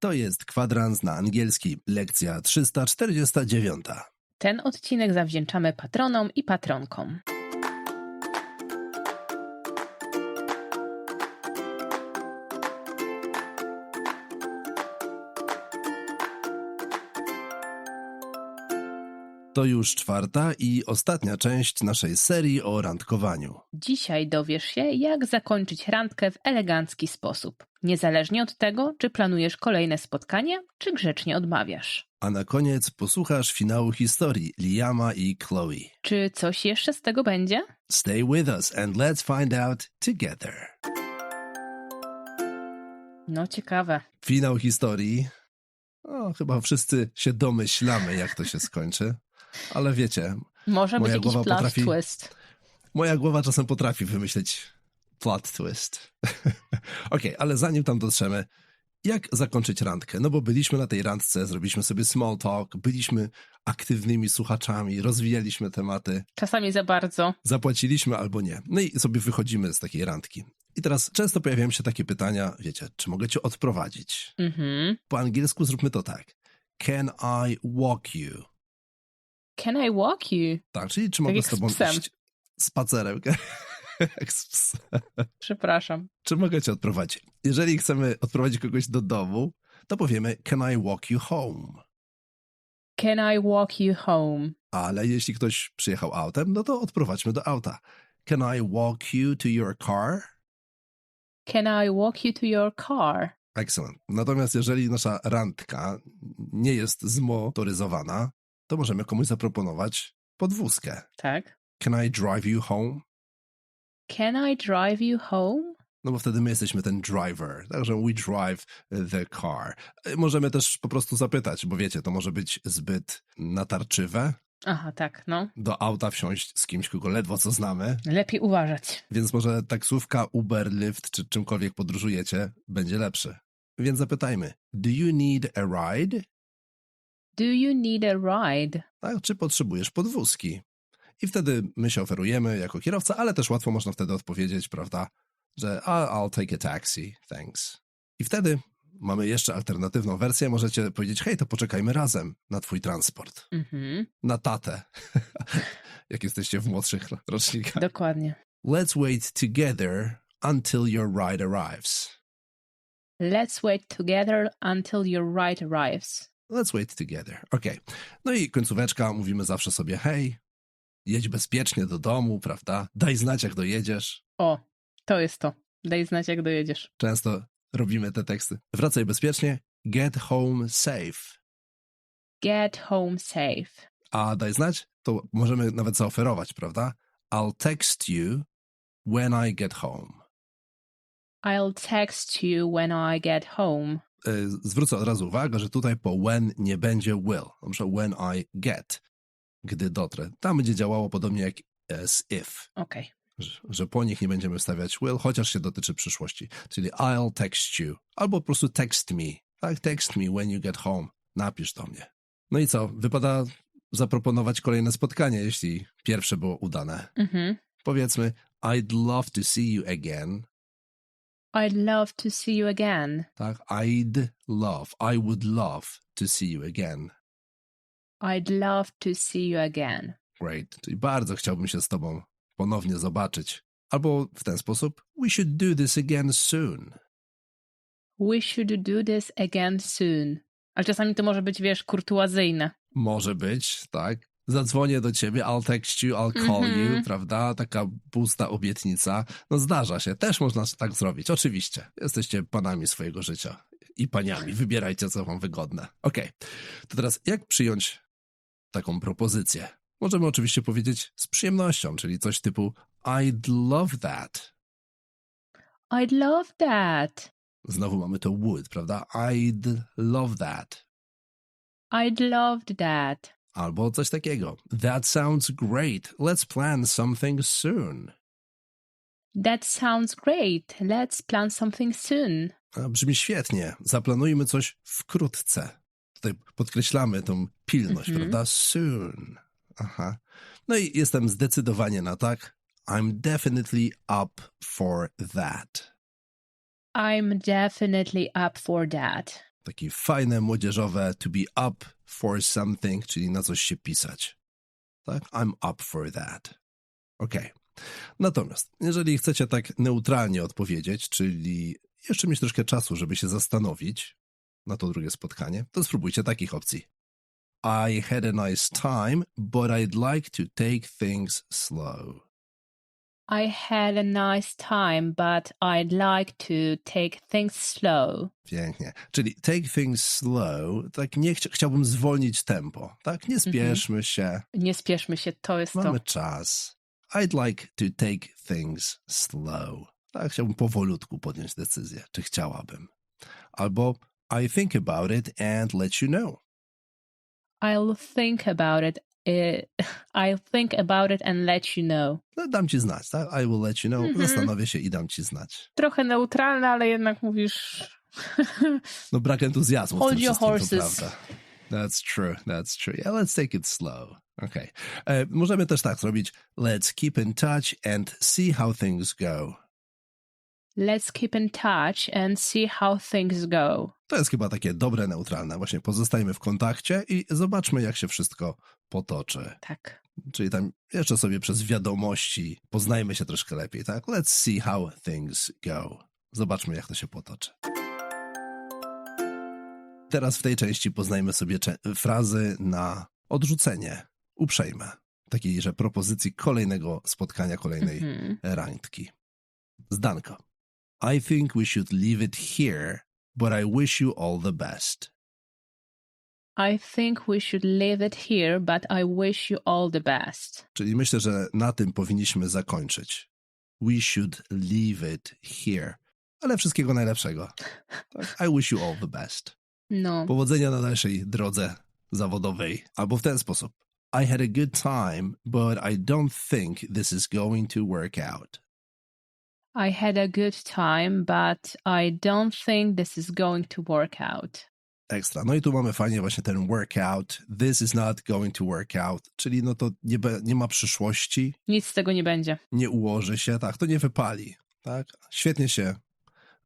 To jest kwadrans na angielski, lekcja 349. Ten odcinek zawdzięczamy patronom i patronkom. To już czwarta i ostatnia część naszej serii o randkowaniu. Dzisiaj dowiesz się, jak zakończyć randkę w elegancki sposób, niezależnie od tego, czy planujesz kolejne spotkanie, czy grzecznie odmawiasz. A na koniec posłuchasz finału historii Liama i Chloe. Czy coś jeszcze z tego będzie? Stay with us and let's find out together. No ciekawe. Finał historii. O, chyba wszyscy się domyślamy, jak to się skończy. Ale wiecie, Może Moja być jakiś głowa plot potrafi- twist. moja głowa czasem potrafi wymyśleć plot twist. Okej, ale zanim tam dotrzemy, jak zakończyć randkę? No bo byliśmy na tej randce, zrobiliśmy sobie small talk, byliśmy aktywnymi słuchaczami, rozwijaliśmy tematy, Czasami za bardzo. zapłaciliśmy albo nie. No i sobie wychodzimy z takiej randki. I teraz często pojawiają się takie pytania, wiecie, czy mogę cię odprowadzić? Mhm. Po angielsku zróbmy to tak. Can I walk you? Can I walk you? Tak, czyli czy mogę jak z z tobą psem. iść spacerem? Jak z psem. Przepraszam. Czy mogę cię odprowadzić? Jeżeli chcemy odprowadzić kogoś do domu, to powiemy can I walk you home? Can I walk you home? Ale jeśli ktoś przyjechał autem, no to odprowadźmy do auta. Can I walk you to your car? Can I walk you to your car? Excellent. Natomiast jeżeli nasza randka nie jest zmotoryzowana, to możemy komuś zaproponować podwózkę. Tak. Can I drive you home? Can I drive you home? No bo wtedy my jesteśmy ten driver, także we drive the car. E, Możemy też po prostu zapytać, bo wiecie, to może być zbyt natarczywe, Aha, tak, no. do auta wsiąść z kimś, kogo ledwo co znamy, Lepiej uważać. więc może taksówka, Uber, Lyft czy czymkolwiek podróżujecie będzie lepszy. Więc zapytajmy, do you need a ride? Do you need a ride? Tak, czy potrzebujesz podwózki? I wtedy my się oferujemy jako kierowca, ale też łatwo można wtedy odpowiedzieć, prawda, że "I- I'll take a taxi, thanks. I wtedy mamy jeszcze alternatywną wersję, możecie powiedzieć, hej, to poczekajmy razem na twój transport, Mhm, na tatę, jak jesteście w młodszych rocznikach. dokładnie. Let's wait together until your ride arrives. Let's wait together until your ride arrives. Let's wait together. Okej. No i końcóweczka, mówimy zawsze sobie, hej, jedź bezpiecznie do domu, prawda? Daj znać, jak dojedziesz. O, to jest to. Daj znać, jak dojedziesz. Często robimy te teksty. Wracaj bezpiecznie, get home safe. Get home safe. A daj znać, to możemy nawet zaoferować, prawda? I'll text you when I get home. I'll text you when I get home. Y, Zwrócę od razu uwagę, że tutaj po when nie będzie will. Przykład when I get, gdy dotrę. Tam będzie działało podobnie jak as if. Okej. że, że po nich nie będziemy wstawiać will, chociaż się dotyczy przyszłości. Czyli I'll text you, albo po prostu text me. Tak, text me when you get home. Napisz do mnie. No i co? Wypada zaproponować kolejne spotkanie, jeśli pierwsze było udane. Mhm. Powiedzmy, I'd love to see you again. I'd love to see you again. Tak, I'd love, I would love to see you again. I'd love to see you again. Great. Czyli bardzo chciałbym się z tobą ponownie zobaczyć. Albo w ten sposób, we should do this again soon. We should do this again soon. Ale czasami to może być, wiesz, kurtuazyjne. Może być, tak. Zadzwonię do ciebie, I'll text you, I'll call Mhm. you, prawda? Taka pusta obietnica. No zdarza się, też można tak zrobić, oczywiście. Jesteście panami swojego życia i paniami. Wybierajcie, co wam wygodne. Okej, to teraz jak przyjąć taką propozycję? Możemy oczywiście powiedzieć z przyjemnością, czyli coś typu I'd love that. I'd love that. Znowu mamy to would, prawda? I'd love that. I'd loved that. Albo coś takiego. That sounds great. Let's plan something soon. That sounds great. Let's plan something soon. A, Brzmi świetnie. Zaplanujmy coś wkrótce. Tutaj podkreślamy tą pilność, Mhm. prawda? Soon. Aha. No i jestem zdecydowanie na tak. I'm definitely up for that. I'm definitely up for that. Takie fajne, młodzieżowe to be up for something, czyli na coś się pisać. Tak? I'm up for that. Okej. Natomiast, jeżeli chcecie tak neutralnie odpowiedzieć, czyli jeszcze mieć troszkę czasu, żeby się zastanowić na to drugie spotkanie, to spróbujcie takich opcji. I had a nice time, but I'd like to take things slow. I had a nice time, but I'd like to take things slow. Pięknie. Czyli take things slow, tak nie chcia- chciałbym zwolnić tempo, tak? Nie spieszmy się, Nie spieszmy się, to jest to. mamy czas. I'd like to take things slow. Tak, chciałbym powolutku podjąć decyzję, czy chciałabym. Albo I think about it and let you know. I'll think about it. I'll think about it and let you know. No, dam ci znać, tak? I will let you know. Mhm. Zastanowię się i dam ci znać. Trochę neutralne, ale jednak mówisz. No brak entuzjazmu w Hold tym your horses. prawda. That's true, that's true. Yeah, let's take it slow. Okay. E, możemy też tak zrobić. Let's keep in touch and see how things go. Let's keep in touch and see how things go. To jest chyba takie dobre, neutralne. Właśnie pozostajmy w kontakcie i zobaczmy, jak się wszystko potoczy. Tak. Czyli tam jeszcze sobie przez wiadomości poznajmy się troszkę lepiej, tak? Let's see how things go. Zobaczmy, jak to się potoczy. Teraz w tej części poznajmy sobie frazy na odrzucenie, uprzejme. Takiej, że propozycji kolejnego spotkania, kolejnej Mhm. randki. Zdanko. I think we should leave it here, but I wish you all the best. I think we should leave it here, but I wish you all the best. Czyli myślę, że na tym powinniśmy zakończyć. We should leave it here. Ale wszystkiego najlepszego. I wish you all the best. No. Powodzenia na dalszej drodze zawodowej. Albo w ten sposób. I had a good time, but I don't think this is going to work out. I had a good time, but I don't think this is going to work out. Ekstra. No i tu mamy fajnie właśnie ten workout. This is not going to work out. Czyli no to nie, nie ma przyszłości, Nic z tego nie będzie. nie ułoży się, tak, to nie wypali. Tak? Świetnie się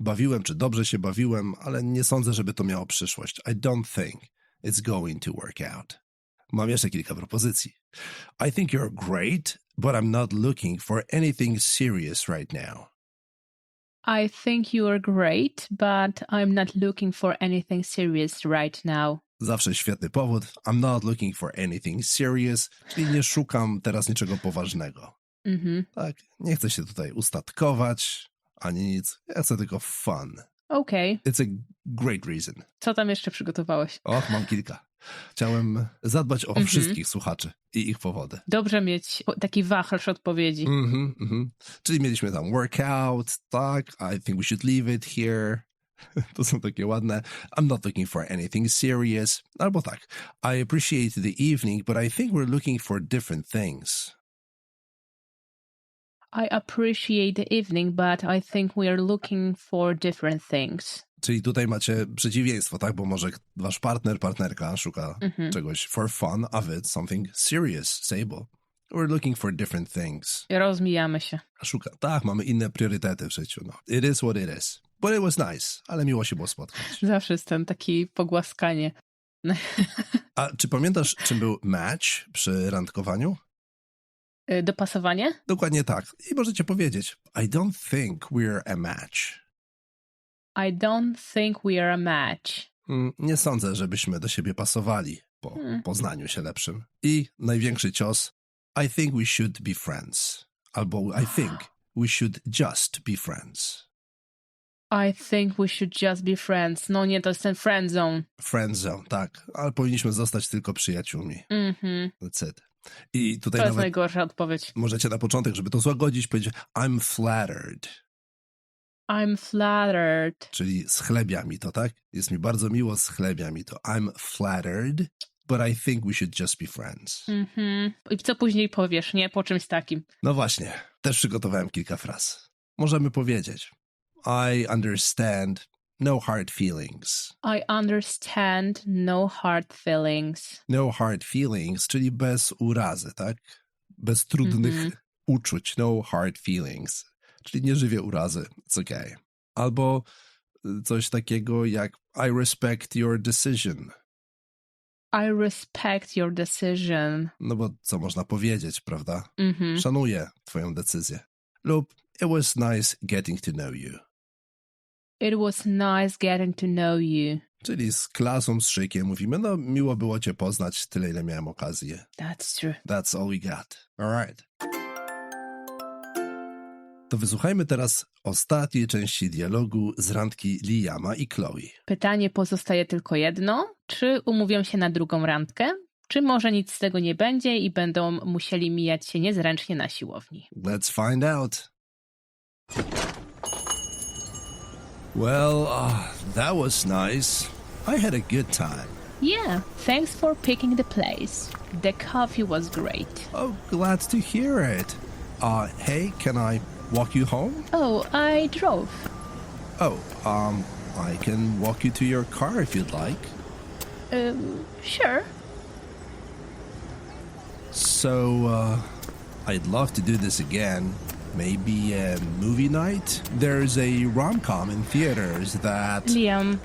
bawiłem, czy dobrze się bawiłem, ale nie sądzę, żeby to miało przyszłość. I don't think it's going to work out. Mam jeszcze kilka propozycji. I think you're great, but I'm not looking for anything serious right now. I think you are great, but I'm not looking for anything serious right now. Zawsze świetny powód. I'm not looking for anything serious, czyli nie szukam teraz niczego poważnego. Mhm. Tak, nie chcę się tutaj ustatkować, ani nic. Ja chcę tylko fun. Okej. It's a great reason. Co tam jeszcze przygotowałeś? Och, mam kilka. Chciałem zadbać o Mhm. wszystkich słuchaczy i ich powody. Dobrze mieć taki wachlarz odpowiedzi. Mhm, mhm. Czyli mieliśmy tam workout, tak, I think we should leave it here. To są takie ładne. I'm not looking for anything serious. Albo tak. I appreciate the evening, but I think we're looking for different things. I appreciate the evening, but I think we are looking for different things. Czyli tutaj macie przeciwieństwo, tak? Bo może wasz partner, partnerka szuka Mhm. czegoś for fun, a wy something serious, stable. We're looking for different things. Rozmijamy się. Szuka, tak, mamy inne priorytety w życiu. No. It is what it is. But it was nice, ale miło się było spotkać. Zawsze jest ten taki pogłaskanie. A czy pamiętasz, czym był match przy randkowaniu? Y, Dopasowanie? Dokładnie tak. I możecie powiedzieć, I don't think we're a match. I don't think we are a match. Mm, Nie sądzę, żebyśmy do siebie pasowali po Hmm. poznaniu się lepszym. I największy cios, I think we should be friends. Albo I think we should just be friends. I think we should just be friends. No nie, to jest ten friend zone. Friend zone, tak. Ale powinniśmy zostać tylko przyjaciółmi. Mhm. That's it. I tutaj To jest najgorsza odpowiedź. możecie na początek, żeby to złagodzić, powiedzieć I'm flattered. I'm flattered. Czyli schlebia mi to, tak? Jest mi bardzo miło, schlebia mi to. I'm flattered, but I think we should just be friends. Mhm. I co później powiesz, nie? Po czymś takim. No właśnie, też przygotowałem kilka fraz. Możemy powiedzieć I understand no hard feelings. I understand no hard feelings. No hard feelings, czyli bez urazy, tak? Bez trudnych Mhm. uczuć. No hard feelings. Czyli nie żywię urazy. It's okay. Albo coś takiego jak I respect your decision. I respect your decision. No bo co można powiedzieć, prawda? Mhm. Szanuję twoją decyzję. Lub it was nice getting to know you. It was nice getting to know you. Czyli z klasą, z szykiem mówimy, no miło było cię poznać, tyle ile miałem okazji. That's true. That's all we got. Alright. To wysłuchajmy teraz ostatniej części dialogu z randki Liama i Chloe. Pytanie pozostaje tylko jedno. Czy umówią się na drugą randkę? Czy może nic z tego nie będzie i będą musieli mijać się niezręcznie na siłowni? Let's find out. Well, uh, that was nice. I had a good time. Yeah, thanks for picking the place. The coffee was great. Oh, glad to hear it. Uh, hey, can I walk you home? Oh, I drove. Oh, um, I can walk you to your car if you'd like. Um, sure. So, uh, I'd love to do this again. Maybe a movie night? There's a rom com in theaters that. Liam,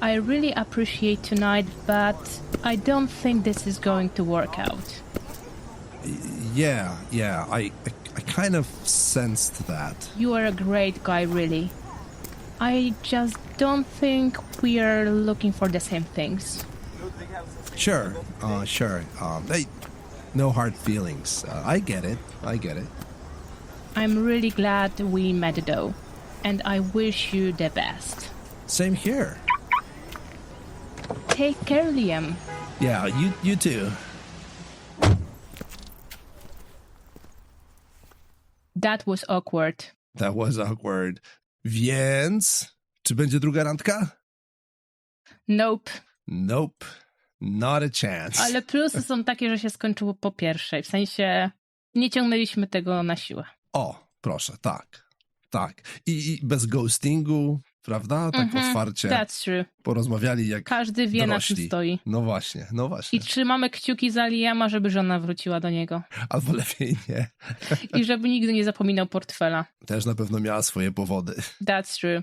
I really appreciate tonight, but I don't think this is going to work out. Yeah, yeah, I, I, I kind of sensed that. You are a great guy, really. I just don't think we are looking for the same things. Sure, uh, sure. Um, hey, no hard feelings. Uh, I get it. I get it. I'm really glad we met though, and I wish you the best. Same here. Take care, Liam. Yeah, you, you too. That was awkward. That was awkward. Więc, czy będzie druga randka? Nope. Nope, not a chance. Ale plusy są takie, że się skończyło po pierwszej. W sensie nie ciągnęliśmy tego na siłę. O, proszę, tak, tak. I, i bez ghostingu, prawda? Tak Mhm, otwarcie That's true. porozmawiali jak Każdy wie, na czym dorośli. stoi. No właśnie, no właśnie. I trzymamy kciuki za Liama, żeby żona wróciła do niego. Albo lepiej nie. I żeby nigdy nie zapominał portfela. Też na pewno miała swoje powody. That's true.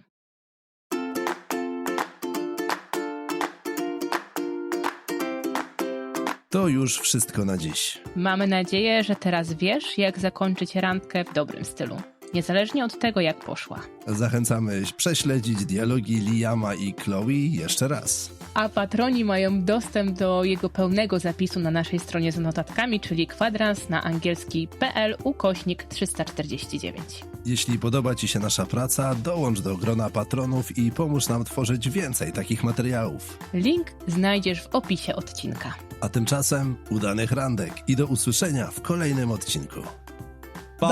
To już wszystko na dziś. Mamy nadzieję, że teraz wiesz, jak zakończyć randkę w dobrym stylu. Niezależnie od tego, jak poszła. Zachęcamy prześledzić dialogi Liama i Chloe jeszcze raz. A patroni mają dostęp do jego pełnego zapisu na naszej stronie z notatkami, czyli kwadrans na angielski.pl ukośnik 349. Jeśli podoba Ci się nasza praca, dołącz do grona patronów i pomóż nam tworzyć więcej takich materiałów. Link znajdziesz w opisie odcinka. A tymczasem udanych randek i do usłyszenia w kolejnym odcinku. Pa!